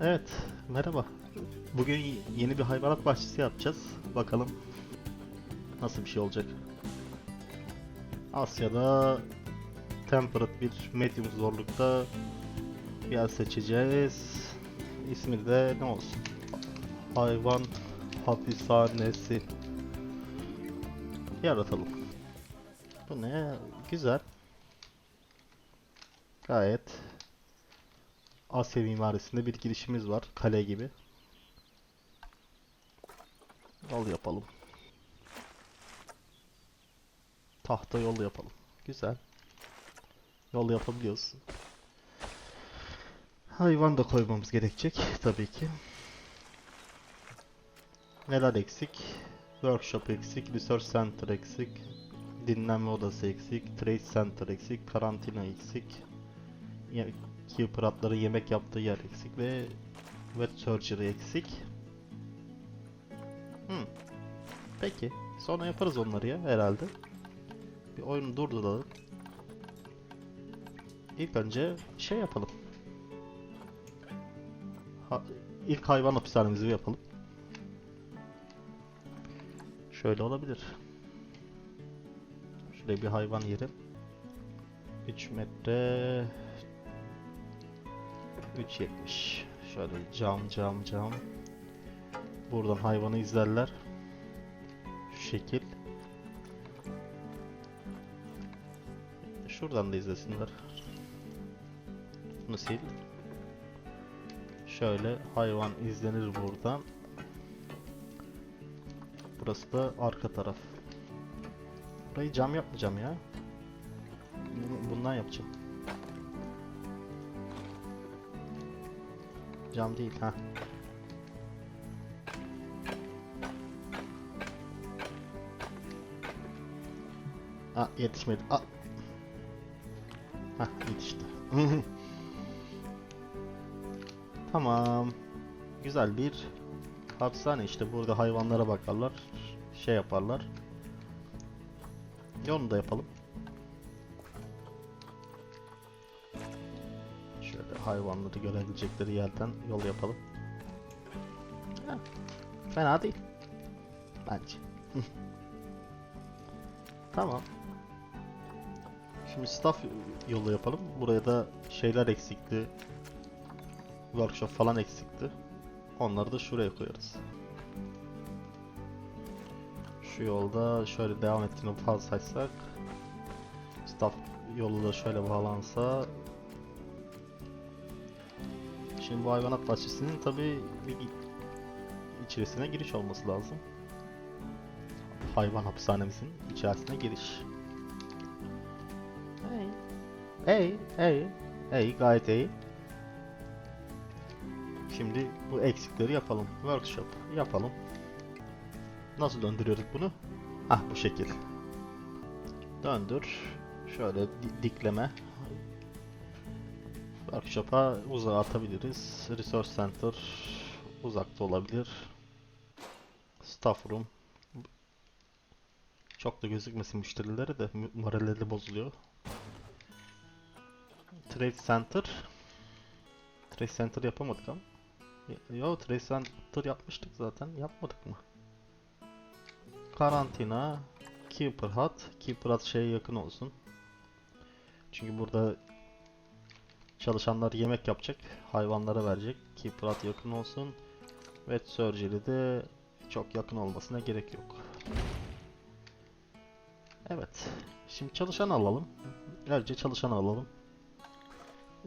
Evet, merhaba. Bugün yeni bir hayvanat bahçesi yapacağız. Bakalım nasıl bir şey olacak. Asya'da temperate bir medium zorlukta bir yer seçeceğiz. İsmi de ne olsun? Hayvan hapishanesi. Yaratalım. Bu ne? Güzel. Gayet Asya mimarisinde bir girişimiz var. Kale gibi. Yol yapalım. Tahta yol yapalım. Güzel. Yol yapabiliyoruz. Hayvan da koymamız gerekecek tabii ki. Neler eksik? Workshop eksik, Research Center eksik, dinlenme odası eksik, Trade Center eksik, karantina eksik, atları yemek yaptığı yer eksik ve Wet Surgery eksik. Hmm. Peki. Sonra yaparız onları ya herhalde. Bir oyunu durduralım. İlk önce şey yapalım. Ha, ilk hayvan hapishanemizi yapalım. Şöyle olabilir. Şuraya bir hayvan yeri. 3 metre 3.70 Şöyle cam cam cam. Buradan hayvanı izlerler. Şu şekil. Şuradan da izlesinler. Bunu sil. Şöyle hayvan izlenir buradan. Burası da arka taraf. Burayı cam yapmayacağım ya. Bundan yapacağım Cam değil ha. Aa yetişmedi. Aa. Hah yetişti. tamam. Güzel bir hapishane işte burada hayvanlara bakarlar. Şey yaparlar. Onu da yapalım. Hayvanları görebilecekleri yerden yol yapalım. Ha, fena değil. Bence. tamam. Şimdi staff yolu yapalım. Buraya da şeyler eksikti. Workshop falan eksikti. Onları da şuraya koyarız. Şu yolda şöyle devam ettiğini varsaysak staff yolu da şöyle bağlansa Şimdi bu hayvanat bahçesinin tabi bir içerisine giriş olması lazım. Hayvan hapishanemizin içerisine giriş. Hey. Hey, hey, hey, gayet iyi. Şimdi bu eksikleri yapalım. Workshop yapalım. Nasıl döndürüyoruz bunu? Ah bu şekil. Döndür. Şöyle di- dikleme. Workshop'a uzağa atabiliriz. Resource Center uzakta olabilir. Staff Room çok da gözükmesin müşterilere de moralleri bozuluyor. Trade Center Trade Center yapamadık ama. Yo Trade Center yapmıştık zaten. Yapmadık mı? Karantina Keeper Hut Keeper Hut şeye yakın olsun. Çünkü burada Çalışanlar yemek yapacak, hayvanlara verecek. Keeper Hut yakın olsun. Vet Surgery de çok yakın olmasına gerek yok. Evet. Şimdi çalışan alalım. Önce çalışan alalım.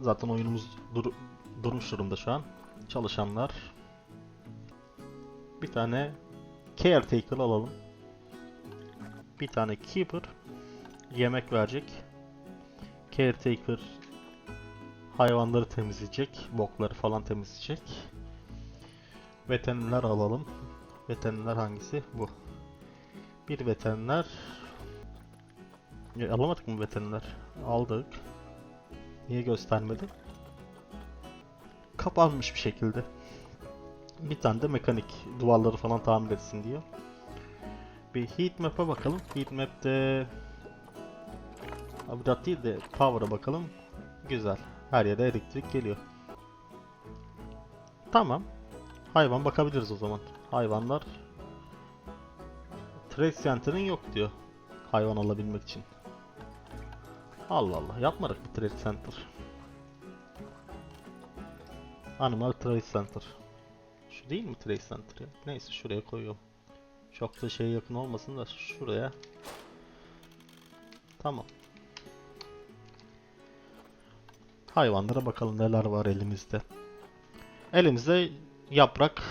Zaten oyunumuz dur durmuş durumda şu an. Çalışanlar. Bir tane Caretaker alalım. Bir tane Keeper. Yemek verecek. Caretaker hayvanları temizleyecek, bokları falan temizleyecek. Veteriner alalım. Veteriner hangisi? Bu. Bir veteriner. Ya, alamadık mı veteriner? Aldık. Niye göstermedi? Kapanmış bir şekilde. Bir tane de mekanik duvarları falan tamir etsin diyor. Bir heat map'e bakalım. Heat map'te Habitat değil de power'a bakalım. Güzel. Her yere elektrik geliyor. Tamam. Hayvan bakabiliriz o zaman. Hayvanlar Trade Center'ın yok diyor. Hayvan alabilmek için. Allah Allah. Yapmadık mı Trade Center? Animal Trade Center. Şu değil mi Trade Center ya? Neyse şuraya koyuyorum. Çok da şeye yakın olmasın da şuraya. Tamam. Hayvanlara bakalım neler var elimizde. Elimizde yaprak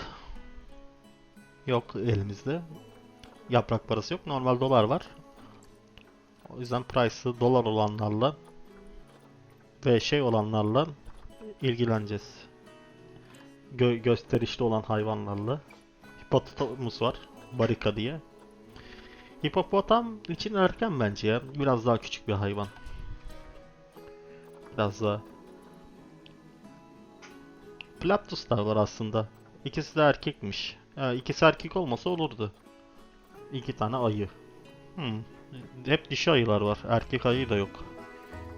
yok elimizde. Yaprak parası yok. Normal dolar var. O yüzden price'ı dolar olanlarla ve şey olanlarla ilgileneceğiz. Gö gösterişli olan hayvanlarla. Hipopotamus var. Barika diye. Hipopotam için erken bence ya. Biraz daha küçük bir hayvan. Biraz daha. Plaptus da var aslında. İkisi de erkekmiş. Ya, ikisi erkek olmasa olurdu. İki tane ayı. Hmm. Hep dişi ayılar var. Erkek ayı da yok.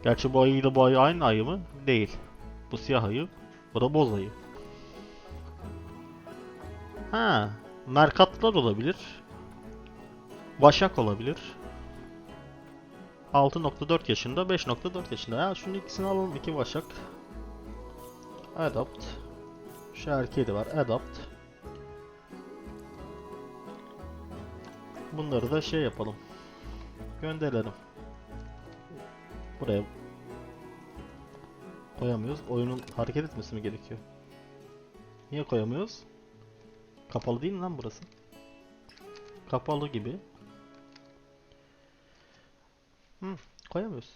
Gerçi bu ayıyla bu ayı aynı ayı mı? Değil. Bu siyah ayı. Bu da boz ayı. Ha, merkatlar olabilir. Başak olabilir. 6.4 yaşında, 5.4 yaşında. Ya şunun ikisini alalım. iki Başak. Adopt. Şu de var. Adopt. Bunları da şey yapalım. Gönderelim. Buraya koyamıyoruz. Oyunun hareket etmesi mi gerekiyor? Niye koyamıyoruz? Kapalı değil mi lan burası? Kapalı gibi. Hı, koyamıyoruz.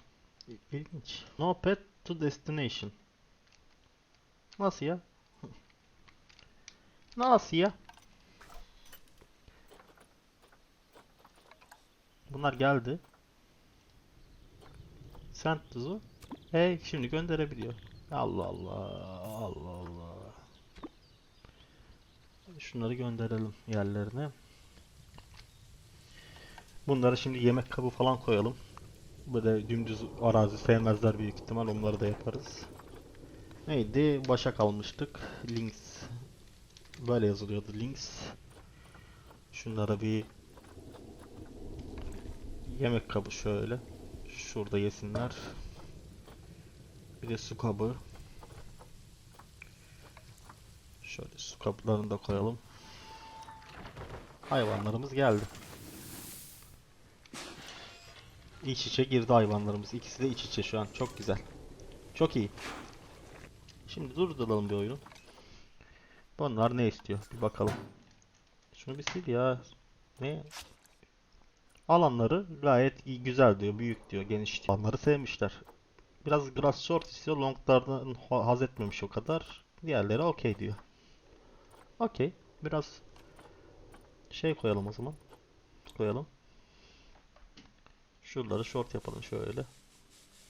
İlginç. No pet to destination. Nasıl ya? Nasıl ya? Bunlar geldi. Send tuzu. Hey şimdi gönderebiliyor. Allah Allah. Allah Allah. Şunları gönderelim yerlerine. Bunları şimdi yemek kabı falan koyalım. Böyle dümdüz arazi sevmezler büyük ihtimal onları da yaparız. Neydi? Başak almıştık. Links. Böyle yazılıyordu links. Şunlara bir yemek kabı şöyle. Şurada yesinler. Bir de su kabı. Şöyle su kaplarını da koyalım. Hayvanlarımız geldi. İç içe girdi hayvanlarımız. İkisi de iç içe şu an. Çok güzel. Çok iyi. Şimdi durduralım bir oyunu. Bunlar ne istiyor? Bir bakalım. Şunu bir sil ya. Ne? Alanları gayet iyi, güzel diyor, büyük diyor, geniş diyor. Alanları sevmişler. Biraz grass short istiyor, longlardan ha- haz etmemiş o kadar. Diğerleri okey diyor. Okey. Biraz şey koyalım o zaman. Koyalım. Şuraları short yapalım şöyle.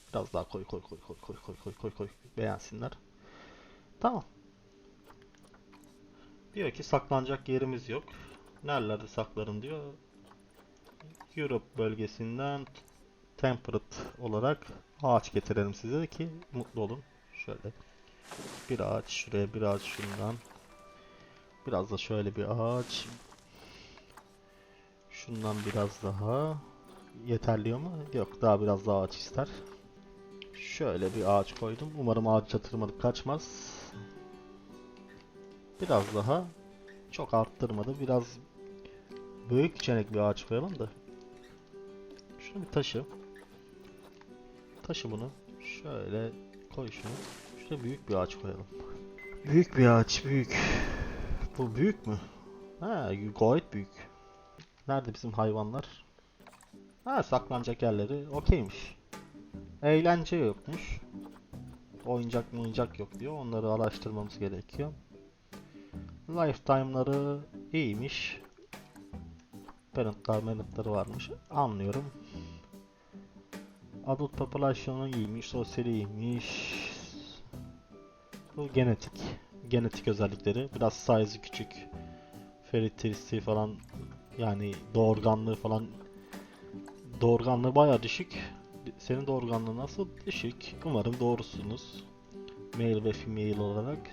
Biraz daha koy koy koy koy koy koy koy koy koy beğensinler. Tamam. Diyor ki saklanacak yerimiz yok. Nerelerde saklarım diyor. Europe bölgesinden temperate olarak ağaç getirelim size ki mutlu olun. Şöyle bir ağaç şuraya bir ağaç şundan. Biraz da şöyle bir ağaç. Şundan biraz daha. Yeterli mi? Yok daha biraz daha ağaç ister. Şöyle bir ağaç koydum. Umarım ağaç çatırmadık kaçmaz. Biraz daha. Çok arttırmadı. Biraz büyük çenek bir ağaç koyalım da. Şunu bir taşı. Taşı bunu. Şöyle koy şunu. Şurada büyük bir ağaç koyalım. Büyük bir ağaç, büyük. Bu büyük mü? Ha, gayet büyük. Nerede bizim hayvanlar? Ha, saklanacak yerleri okeymiş. Eğlence yokmuş. Oyuncak mı oyuncak yok diyor. Onları araştırmamız gerekiyor. Lifetime'ları iyiymiş. Parentlar parentları varmış. Anlıyorum. Adult population'u iyiymiş. Sosyali iyiymiş. Bu genetik. Genetik özellikleri. Biraz size'ı küçük. Fertility falan yani doğurganlığı falan doğurganlığı baya düşük. Senin doğurganlığı nasıl? Düşük. Umarım doğrusunuz. Male ve female olarak.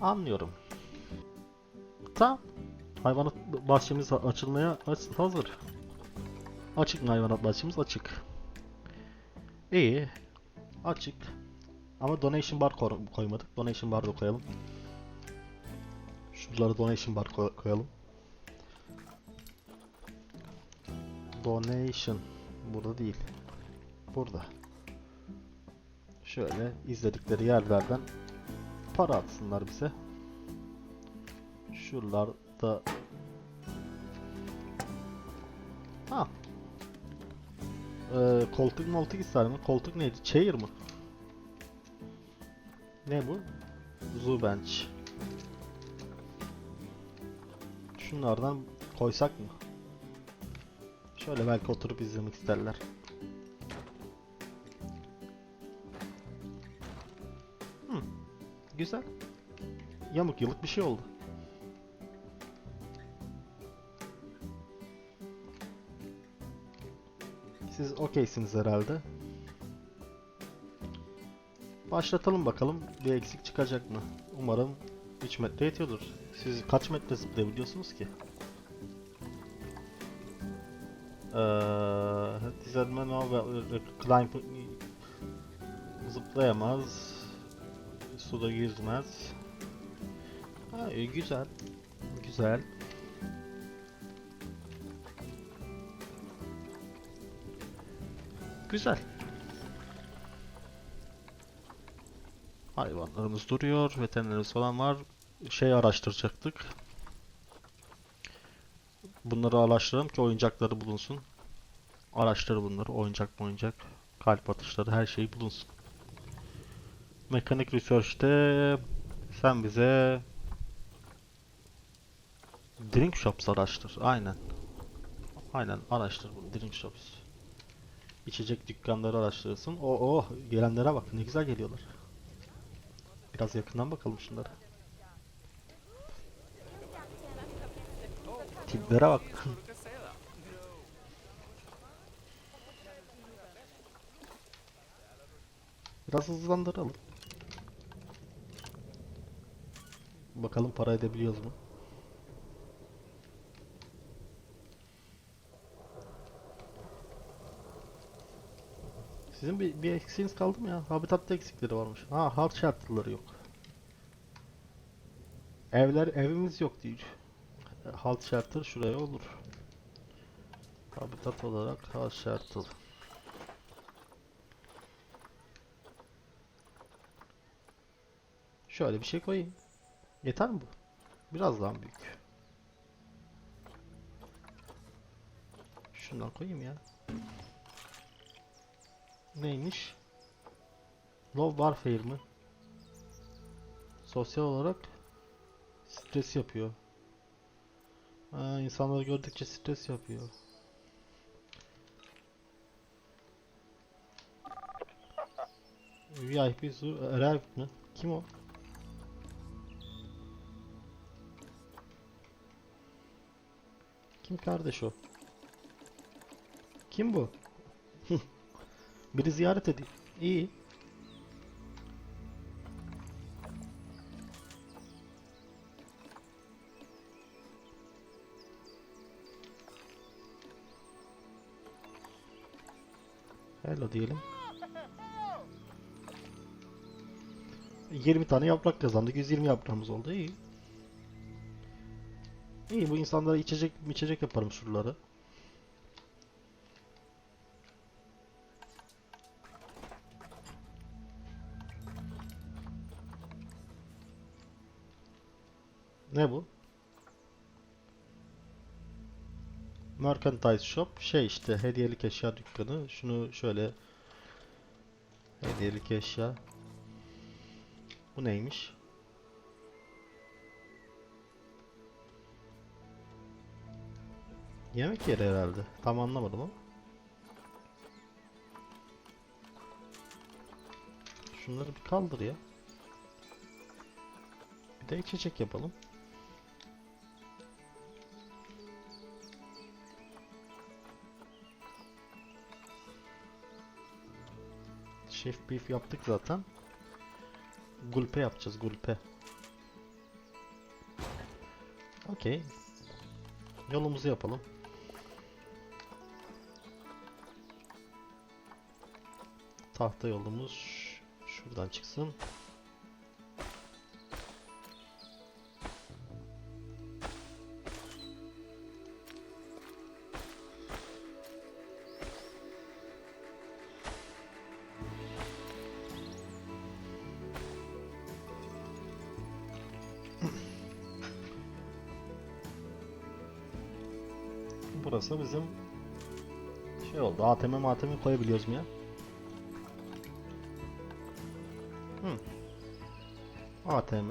Anlıyorum. Tamam. Hayvanat bahçemiz açılmaya aç- hazır. Açık mı hayvanat bahçemiz? Açık. İyi. Açık. Ama donation bar koy- koymadık. Donation bar da koyalım. Şuralara donation bar koy- koyalım. Donation. Burada değil. Burada. Şöyle izledikleri yerlerden para atsınlar bize. Şuralarda Ha. Ee, koltuk moltuk ister mi? Koltuk neydi? Chair mı? Ne bu? Zoo bench. Şunlardan koysak mı? Şöyle belki oturup izlemek isterler. Güzel. Yamuk yılık bir şey oldu. Siz okeysiniz herhalde. Başlatalım bakalım. Bir eksik çıkacak mı? Umarım 3 metre yetiyordur. Siz kaç metre zıplayabiliyorsunuz ki? Eee, dizilme no climb zıplayamaz. Suda yüzmez. Ha, güzel. Güzel. Güzel. Hayvanlarımız duruyor, veterinerimiz falan var. Şey araştıracaktık. Bunları araştıralım ki oyuncakları bulunsun. Araştır bunları, oyuncak oyuncak, kalp atışları her şey bulunsun. Mekanik Research'te sen bize Drink Shops araştır. Aynen. Aynen araştır bunu Drink Shops. İçecek dükkanları araştırırsın. O oh gelenlere bak ne güzel geliyorlar. Biraz yakından bakalım şunlara. Tiplere bak. Biraz hızlandıralım. Bakalım para edebiliyoruz mu? Sizin bir, bir eksiğiniz kaldı mı ya? Habitatta eksikleri varmış. Ha, halt şartları yok. Evler, evimiz yok değil. Halt şartı şuraya olur. Habitat olarak halt şartı. Şöyle bir şey koyayım. Yeter mi bu? Biraz daha büyük. Şundan koyayım ya. Neymiş? Low Warfare mı? Sosyal olarak stres yapıyor. Ha, insanları gördükçe stres yapıyor. VIP Zoo Arrived mi? Kim o? Kim kardeş o? Kim bu? Biri ziyaret ediyor. İyi. Hello diyelim. 20 tane yaprak kazandık. 120 yaprağımız oldu. İyi. İyi bu insanlara içecek içecek yaparım şuraları. Ne bu? Mercantile Shop şey işte hediyelik eşya dükkanı. Şunu şöyle hediyelik eşya. Bu neymiş? Yemek yeri herhalde. Tam anlamadım ama. Şunları bir kaldır ya. Bir de içecek yapalım. Şef beef yaptık zaten. Gulpe yapacağız gulpe. Okey. Yolumuzu yapalım. Tahta yolumuz şuradan çıksın. Burası bizim şey oldu. ATM matemi koyabiliyoruz mu ya? ATM.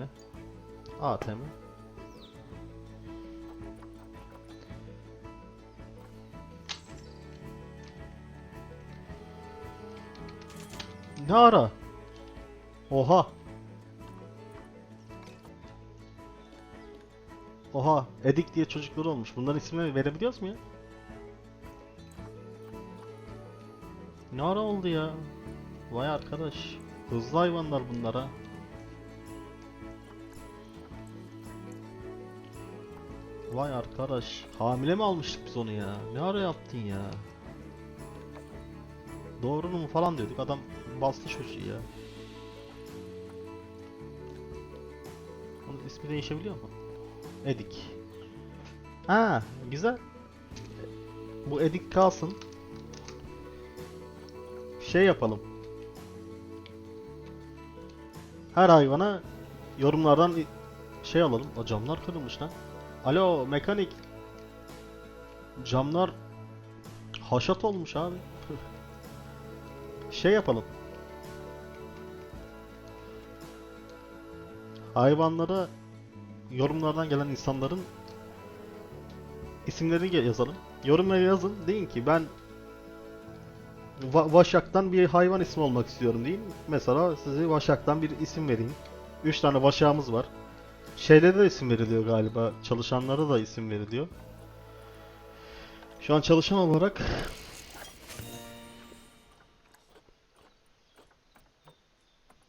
ATM. Ne ara? Oha. Oha, Edik diye çocuklar olmuş. Bunların isimlerini verebiliyoruz mu ya? Ne ara oldu ya? Vay arkadaş. Hızlı hayvanlar bunlara. Vay arkadaş. Hamile mi almıştık biz onu ya? Ne ara yaptın ya? Doğru mu falan diyorduk. Adam bastı çocuğu ya. Onun ismi değişebiliyor mu? Edik. Ha, güzel. Bu Edik kalsın. Şey yapalım. Her hayvana yorumlardan şey alalım. O camlar kırılmış lan. Alo mekanik. Camlar haşat olmuş abi. şey yapalım. Hayvanlara yorumlardan gelen insanların isimlerini yazalım. Yorumlara yazın. Deyin ki ben Va- Vaşak'tan bir hayvan ismi olmak istiyorum deyin. Mesela size Vaşak'tan bir isim vereyim. 3 tane Vaşak'ımız var. Şeylere de isim veriliyor galiba. Çalışanlara da isim veriliyor. Şu an çalışan olarak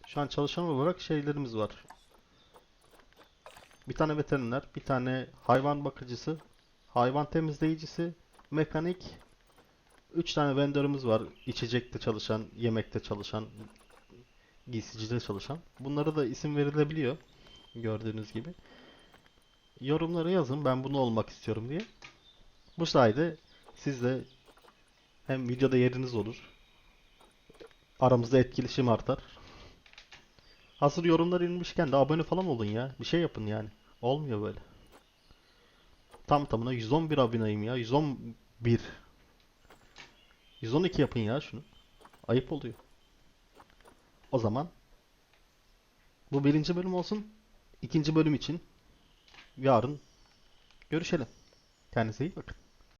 Şu an çalışan olarak şeylerimiz var. Bir tane veteriner, bir tane hayvan bakıcısı, hayvan temizleyicisi, mekanik, üç tane vendorumuz var. İçecekte çalışan, yemekte çalışan, giysicide çalışan. Bunlara da isim verilebiliyor. Gördüğünüz gibi. Yorumlara yazın ben bunu olmak istiyorum diye. Bu sayede siz de hem videoda yeriniz olur. Aramızda etkileşim artar. Hazır yorumlar inmişken de abone falan olun ya. Bir şey yapın yani. Olmuyor böyle. Tam tamına 111 aboneyim ya. 111. 112 yapın ya şunu. Ayıp oluyor. O zaman bu birinci bölüm olsun. İkinci bölüm için yarın görüşelim. Kendinize iyi bakın.